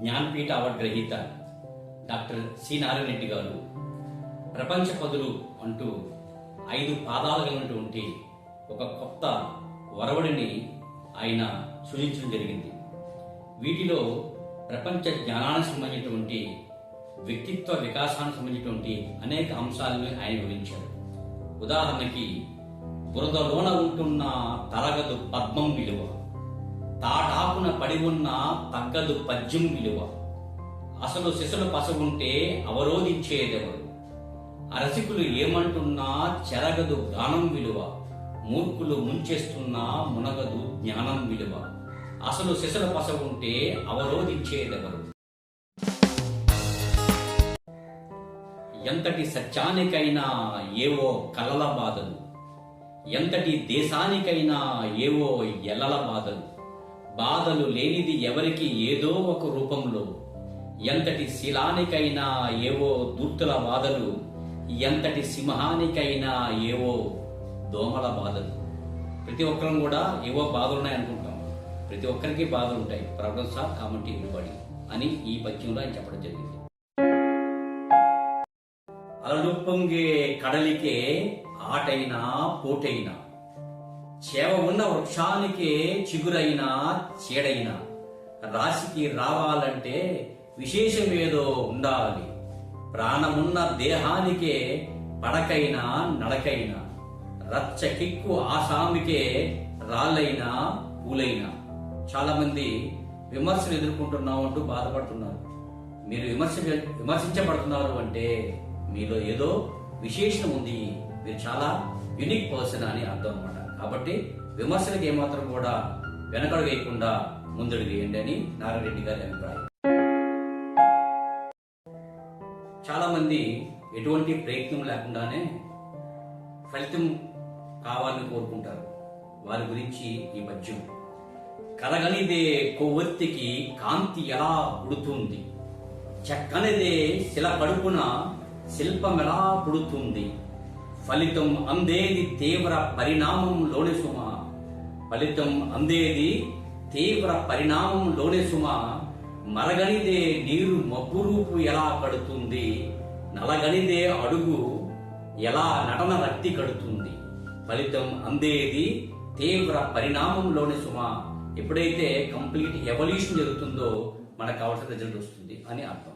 Jnanpith award గ్రహీత doctor C Narayana Reddy garu. ప్రపంచ పదులు అంటూ ఐదు పాదాలు కలిగినటువంటి ఒక కొత్త వరవడిని ఆయన సృజించడం జరిగింది. వీటిలో ప్రపంచ జ్ఞానానికి సంబంధించినటువంటి వ్యక్తిత్వ వికాసానికి సంబంధించినటువంటి అనేక అంశాలను ఆయన వివరించారు. ఉదాహరణకి బురదలోన ఉంటున్న తరగదు పద్మం విలువ. తాటాకున పడి ఉన్న తగ్గదు పద్యం విలువ. అసలు శిశుల పసగుంటే అవరోధించేదెవరు? అరసికులు ఏమంటున్నా చెరగదు గానం విలువ. మూర్ఖులు ముంచేస్తున్నా మునగదు జ్ఞానం విలువ. అసలు శిశుల పసగుంటే అవరోధించేదెవరు? ఎంతటి సత్యానికైనా ఏవో కలల బాధలు. ఎంతటి దేశానికైనా ఏవో ఎలల బాధలు. బాధలు లేనిది ఎవరికి ఏదో ఒక రూపంలో. ఎంతటి శిలానికైనా ఏవో దూర్తుల బాధలు ఎంతటి సింహానికైనా ఏవో దోమల బాధలు. ప్రతి ఒక్కరం కూడా ఏవో బాధలు ఉన్నాయి అనుకుంటాం. ప్రతి ఒక్కరికి బాధలు ఉంటాయి. Problems are common to everybody అని ఈ పద్యంలో ఆయన చెప్పడం జరిగింది. అలలుప్పొంగే కడలికే ఆటైనా పోటైనా చేవ ఉన్న వృక్షానికే చిగురైనా చీడైనా రాశికి రావాలంటే విశేషమేదో ఉండాలి. ప్రాణమున్న దేహానికే పడకైనా నడకైనా రచ్చకిక్కు ఆసామికే రాళ్ళైనా పూలైనా. చాలా మంది విమర్శలు ఎదుర్కొంటున్నాం అంటూ బాధపడుతున్నారు. మీరు విమర్శ విమర్శించబడుతున్నారు అంటే మీలో ఏదో విశేషం ఉంది. మీరు చాలా యునిక్ పర్సన్ అని అర్థం అనమాట కాబట్టి విమర్శలకు ఏమాత్రం కూడా వెనకడు వేయకుండా ముందడు వేయండి అని నారాయణరెడ్డి గారి అభిప్రాయం. చాలా మంది ఎటువంటి ప్రయత్నం లేకుండానే ఫలితం కావాలని కోరుకుంటారు. వారి గురించి ఈ పద్యం. కలగనిదే కొవ్వొత్తికి కాంతి ఎలా పుడుతుంది? చక్కనిదే శిల కడుపున శిల్పం ఎలా పుడుతుంది? ఫలితం అందేది తీవ్ర పరిణామంలోని సుమ. ఫలితం అందేది తీవ్ర పరిణామంలోని సుమ. మరగనిదే నీరు మబ్బు రూపు ఎలా కడుతుంది? నలగనిదే అడుగు ఎలా నటన రక్తి కడుతుంది? ఫలితం అందేది తీవ్ర పరిణామంలోని సుమ. ఎప్పుడైతే కంప్లీట్ ఎవల్యూషన్ జరుగుతుందో మనకు కావాల్సిన రిజల్ట్ వస్తుంది అని అర్థం.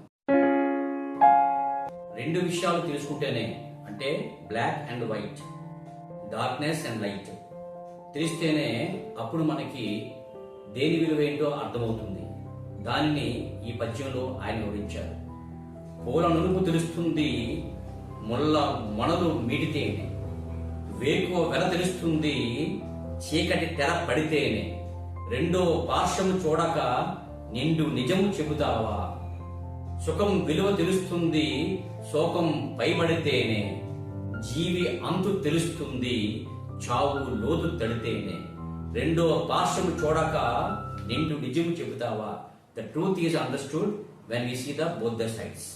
రెండు విషయాలు తెలుసుకుంటేనే అంటే black and white darkness and light. తెలిస్తేనే అప్పుడు మనకి దేని విలువ ఏంటో అర్థమవుతుంది. దానిని ఈ పద్యంలో ఆయన వివరించారు. పూల నునుపు తెలుస్తుంది ముళ్ళ మొనలు మీటితేనే. వేకువ వెల తెలుస్తుంది చీకటి తెర పడితేనే. రెండో పార్శ్వము చూడక నిండు నిజము చెబుతావా. సుఖం విలువ తెలుస్తుంది శోకం పైబడితేనే. జీవి అంతు తెలుస్తుంది చావు లోతు తడితేనే. రెండో పార్శ్వము చూడక నిండు నిజము చెబుతావా? The truth is understood when you see the both the sides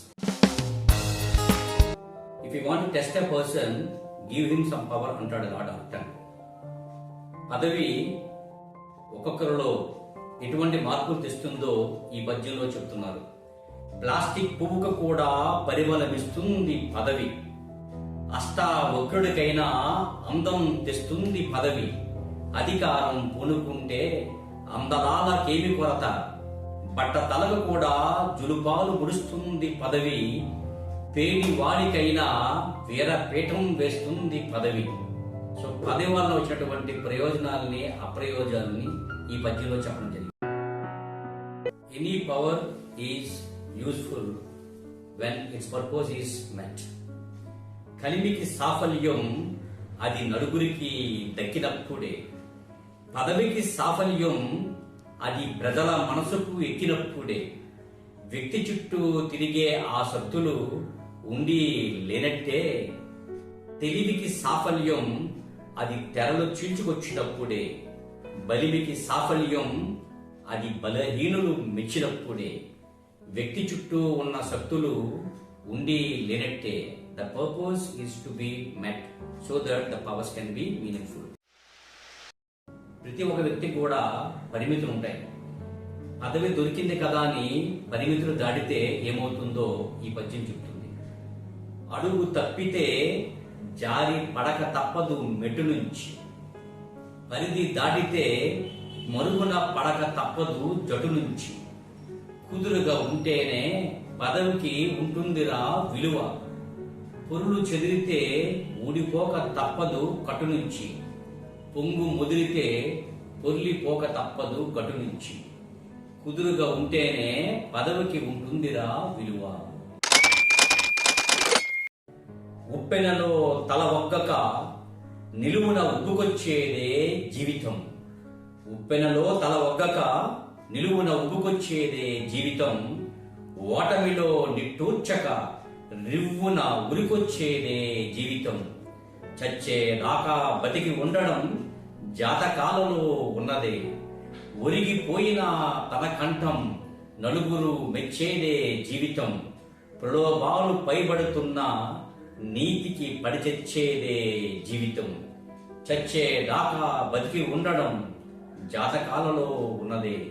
if you want test a person give him some power అంటాడు లాడ్ ఆఫ్టన్ పదవి ఒక్కొక్కరిలో ఎటువంటి మార్పులు తెస్తుందో ఈ పద్యంలో చెప్తున్నారు. ప్లాస్టిక్ పువ్వుకు కూడా పరిమళమిస్తుంది పదవి. అష్టావక్రుడికైనా అందం తెస్తుంది పదవి. అధికారం పూనుకుంటే అందరాలకేమి కొరత? బట్ట తలకు కూడా జులుపాలు ముడుస్తుంది పదవి. పేడి వాడికైనా వీరపీఠం వేస్తుంది పదవి. సో పదవి వల్ల వచ్చినటువంటి ప్రయోజనాలని అప్రయోజనాలని ఈ పద్యంలో చెప్పడం జరిగింది. Any power is useful when its purpose is met కలిమికి సాఫల్యం అది నలుగురికి దక్కినప్పుడే. పదవికి సాఫల్యం అది ప్రజల మనసుకు ఎక్కినప్పుడే. వ్యక్తి చుట్టూ తిరిగే ఆ శక్తులు ఉండి లేనట్టే. తెలివికి సాఫల్యం అది తెరలు చీల్చుకొచ్చినప్పుడే. బలిమికి సాఫల్యం అది బలహీనులు మెచ్చినప్పుడే. వ్యక్తి చుట్టూ ఉన్న శక్తులు ఉండి లేనట్టే. The purpose is to be met so that the powers can be meaningful ప్రతి ఒక్క వ్యక్తి కూడా పరిమితులు ఉంటాయి. పదవి దొరికింది కదా అని పరిమితులు దాటితే ఏమవుతుందో ఈ పద్యం చెప్తుంది. అడుగు తప్పితే జారి పడక తప్పదు మెట్టు నుంచి. పరిధి దాటితే మరుగున పడక తప్పదు జటు నుంచి. కుదురుగా ఉంటేనే పదవికి ఉంటుందిరా విలువ. పురులు చెదిరితే ఊడిపోక తప్పదు కటు నుంచి పొంగు ముదిరితే పొర్లిపోక తప్పదు గటు నుంచి కుదురుగా ఉంటేనే పదవికి ఉంటుందిరా విలువ. ఉప్పెనలో తల ఒగ్గక నిలువున ఉబ్బుకొచ్చేదే జీవితం. ఉప్పెనలో తల ఒగ్గక నిలువున ఉబ్బుకొచ్చేదే జీవితం. ఓటమిలో నిట్టూర్చక రివ్వున ఉరికొచ్చేదే జీవితం. చచ్చే దాకా బతికి ఉండడం జాతకాలలో ఉన్నదే. ఒరిగిపోయిన తన కంఠం నలుగురు మెచ్చేదే జీవితం. ప్రలోభాలు పైబడుతున్న నీతికి పడిచెచ్చేదే జీవితం. చచ్చే దాకా బతికి ఉండడం జాతకాలలో ఉన్నదే.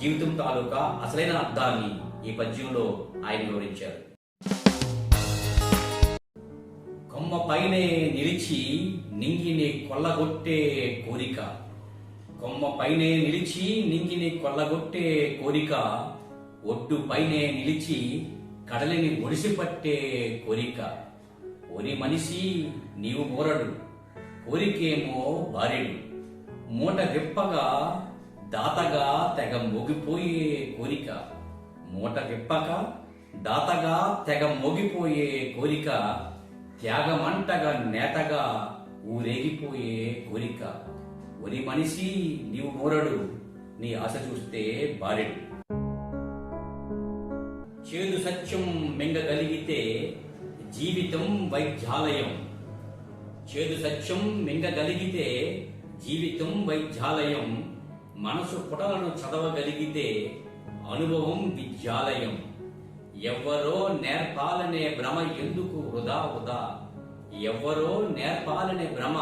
జీవితం తాలూకా అసలైన అర్థాన్ని ఈ పద్యంలో ఆయన వివరించారు. కొమ్మ పైనే నిలిచి నింగిని కొల్లగొట్టే కోరిక. కొమ్మ పైనే నిలిచి నింగిని కొల్లగొట్టే కోరిక. ఒడ్డు పైనే నిలిచి కడలిని ఒడిసిపట్టే కోరిక. ఒరి మనిషి నీవు మోరడు కోరికేమో భార్యడు మూట విప్పగా దాతగా తెగ మోగిపోయే కోరిక. మూట విప్పక దాతగా తెగ మోగిపోయే కోరిక. త్యాగమంటగా నేతగా ఊరేగిపోయే కోరిక. ఒరి మనిషి నీవు మోరడు నీ ఆశ చూస్తే బారెడు. చేదు సత్యం మింగగలిగితే జీవితం వైద్యాలయం. చేదు సత్యం మింగగలిగితే జీవితం వైద్యాలయం. మనసు పుటలను చదవగలిగితే అనుభవం విద్యాలయం. ఎవ్వరో నేర్పాలనే భ్రమ ఎందుకు వృధా వృధా? ఎవ్వరో నేర్పాలనే భ్రమ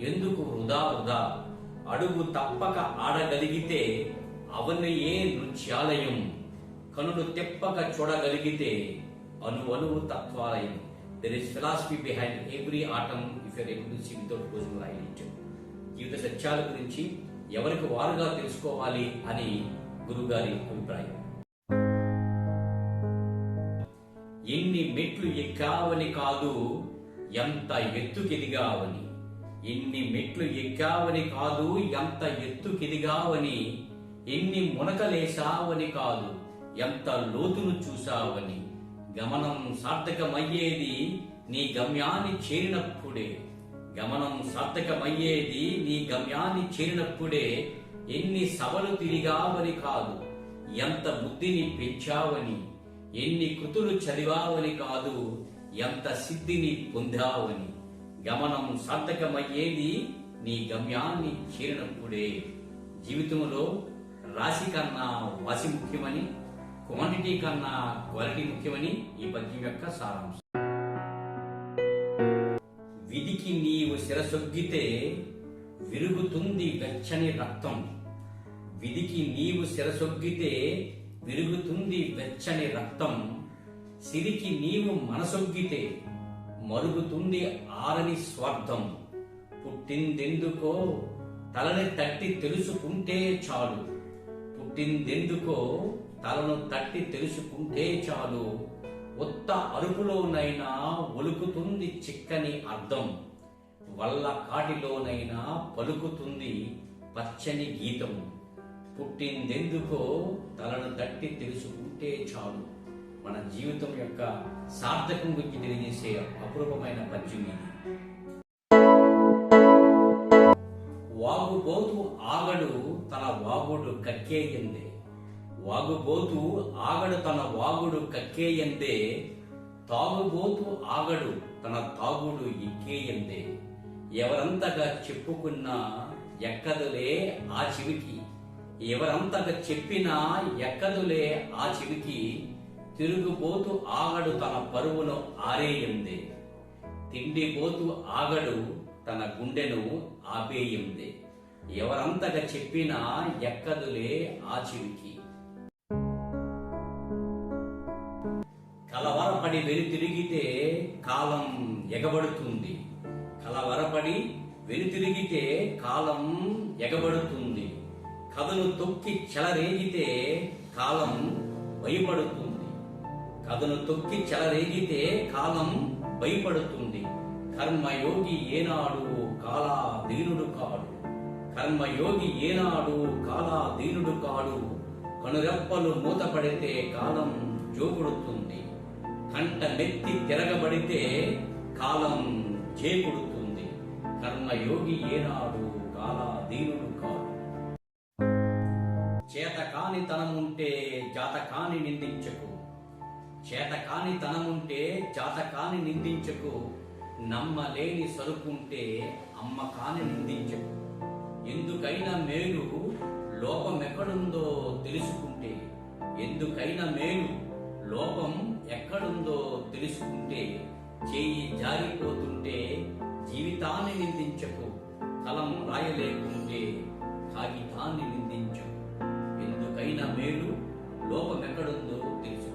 ఎందుకు వృధా వృధా? అడుగు తప్పక ఆడగలిగితే అవనయే నృత్యాలయం. కనులు తెప్పక చూడగలిగితే అను అణువు తత్వాలయం. There is philosophy behind every atom if you're able to see without closing light జీవిత సత్యాల గురించి ఎవరికి వారుగా తెలుసుకోవాలి అని గురుగారి అభిప్రాయం. ఎన్ని మెట్లు ఎక్కావని కాదు ఎంత ఎత్తుకెదిగావని. ఎన్ని మెట్లు ఎక్కావని కాదు ఎంత ఎత్తుకెదిగావని. ఎన్ని మునకలేశావని కాదు ఎంత లోతును చూశావని. గమనం సార్థకమయ్యేది నీ గమ్యాన్ని చేరినప్పుడే. గమనం సార్థకమయ్యేది నీ గమ్యాన్ని చేరినప్పుడే. ఎన్ని సభలు తిరిగావని కాదు ఎంత బుద్ధిని పెంచావని. ఎన్ని కృతులు చదివావని కాదు ఎంత సిద్ధిని పొందావని. గమనం సార్థకమయ్యేది నీ గమ్యాన్ని చేరినప్పుడే. జీవితంలో రాశి కన్నా వాసి ముఖ్యమని క్వాంటిటీ కన్నా క్వాలిటీ ముఖ్యమని ఈ పద్యం యొక్క సారాంశం. విధికి నీవు శిరసొగ్గితే విరుగుతుంది వెచ్చని రక్తం. విధికి నీవు శిరసొగ్గితే విరుగుతుంది వెచ్చని రక్తం. సిరికి నీవు మనసొగ్గితే మరుగుతుంది ఆరని స్వార్థం. పుట్టిందెందుకో తలని తట్టి తెలుసుకుంటే చాలు. పుట్టిందెందుకో తలను తట్టి తెలుసుకుంటే చాలు. ఉత్త అరుపులోనైనా ఒలుకుతుంది చిక్కని అర్థం. వల్ల కాటిలోనైనా పలుకుతుంది పచ్చని గీతం. పుట్టిందెందుకో తలను తట్టి తెలుసుకుంటే చాలు. మన జీవితం యొక్క సార్థకం గురించి తెలియజేసే అపూర్వమైన పద్యం ఇది. వాగుబోతు ఆగడు తన వాగుడు కక్కేయందే. వాగుబోతు ఆగడు తన వాగుడు కక్కేయందే. తాగుబోతు ఆగడు తన తాగుడు ఎక్కేయందే. ఎవరంతగా చెప్పుకున్నా ఎక్కదులే ఆ చెవికి. ఎవరంతగా చెప్పినా ఎక్కదులే ఆ చెవికి తిరుగుబోతు ఆగడు తన పరువును ఆరేయుంది. తిండిపోతూ ఆగడు తన గుండెను ఆపేయుంది. ఎవరంతగా చెప్పినా ఎక్కదులే ఆ చెవికి కలవరపడి వెనుతిరిగితే కాలం ఎగబడుతుంది. కలవరపడి వెనుతిరిగితే కాలం ఎగబడుతుంది. కథను తొక్కి చెలరేగితే కాలం భయపడుతుంది. కథను తొక్కి చెలరేగితే కాలం భయపడుతుంది. కర్మయోగి ఏనాడు కాలా దీనుడు కాడు. కర్మయోగి ఏనాడు కాలా దీనుడు కాడు. కనురెప్పలు మూతపడితే కాలం జోకుడుతుంది. కంట నెత్తి తిరగబడితే కాలం చేకుడుతుంది. కర్మయోగి ఏనాడు కాలా దీనుడు కాడు. చేతకాని తనముంటే జాతకాని నిందించకు. చేతకాని తనముంటే జాతకాని నిందించకు. నమ్మలేని సరుకుంటే అమ్మకాని నిందించకు. ఎందుకైనా మేలు లోపం ఎక్కడుందో తెలుసుకుంటే. ఎందుకైనా మేలు లోపం ఎక్కడుందో తెలుసుకుంటే. చేయి జారిపోతుంటే జీవితాన్ని నిందించకు. కలం రాయలేకుంటే మేలు లోపం ఎక్కడుందో తెలుసు.